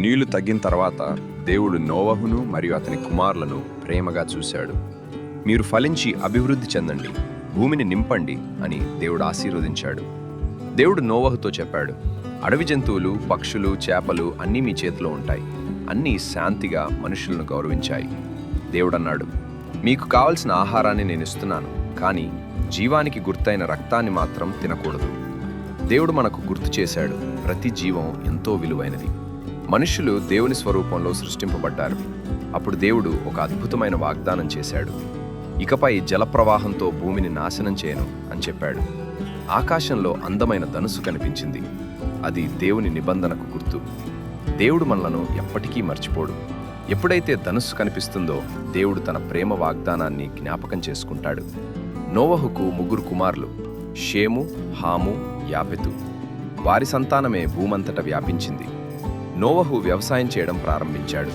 నీళ్ళు తగ్గిన తర్వాత దేవుడు నోవహును మరియు అతని కుమారులను ప్రేమగా చూశాడు. మీరు ఫలించి అభివృద్ధి చెందండి భూమిని నింపండి అని దేవుడు ఆశీర్వదించాడు. దేవుడు నోవహుతో చెప్పాడు అడవి జంతువులు పక్షులు చేపలు అన్నీ మీ చేతిలో ఉంటాయి అన్నీ శాంతిగా మనుషులను గౌరవించాయి. దేవుడన్నాడు మీకు కావలసిన ఆహారాన్ని నేను ఇస్తున్నాను కానీ జీవానికి గుర్తైన రక్తాన్ని మాత్రం తినకూడదు. దేవుడు మనకు గుర్తు చేశాడు ప్రతి జీవం ఎంతో విలువైనది. మనుషులు దేవుని స్వరూపంలో సృష్టింపబడ్డారు. అప్పుడు దేవుడు ఒక అద్భుతమైన వాగ్దానం చేశాడు. ఇకపై జలప్రవాహంతో భూమిని నాశనం చేయను అని చెప్పాడు. ఆకాశంలో అందమైన ధనుసు కనిపించింది. అది దేవుని నిబంధనకు గుర్తు. దేవుడు మనలను ఎప్పటికీ మర్చిపోడు. ఎప్పుడైతే ధనుస్సు కనిపిస్తుందో దేవుడు తన ప్రేమ వాగ్దానాన్ని జ్ఞాపకం చేసుకుంటాడు. నోవహుకు ముగ్గురు కుమారులు షేము హాము యాపెతు. వారి సంతానమే భూమంతట వ్యాపించింది. నోవహు వ్యవసాయం చేయడం ప్రారంభించాడు.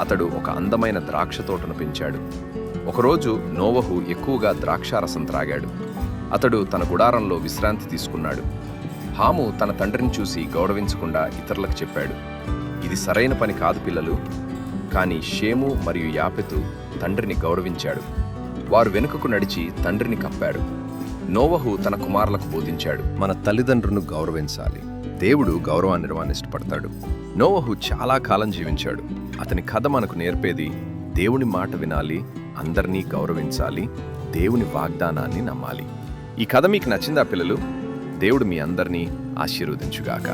అతడు ఒక అందమైన ద్రాక్ష తోటను పెంచాడు. ఒకరోజు నోవహు ఎక్కువగా ద్రాక్షారసం త్రాగాడు. అతడు తన గుడారంలో విశ్రాంతి తీసుకున్నాడు. హాము తన తండ్రిని చూసి గౌరవించకుండా ఇతరులకు చెప్పాడు. ఇది సరైన పని కాదు పిల్లలు. కానీ షేము మరియు యాపెతు తండ్రిని గౌరవించాడు. వారు వెనుకకు నడిచి తండ్రిని కప్పాడు. నోవహు తన కుమారులకు బోధించాడు. మన తల్లిదండ్రులను గౌరవించాలి. దేవుడు గౌరవాన్ని నిర్వాన్ని ఇష్టపడతాడు నోవహు చాలా కాలం జీవించాడు. అతని కథ మనకు నేర్పేది దేవుని మాట వినాలి అందరినీ గౌరవించాలి దేవుని వాగ్దానాన్ని నమ్మాలి. ఈ కథ మీకు నచ్చిందా పిల్లలు? దేవుడు మీ అందరినీ ఆశీర్వదించుగాక.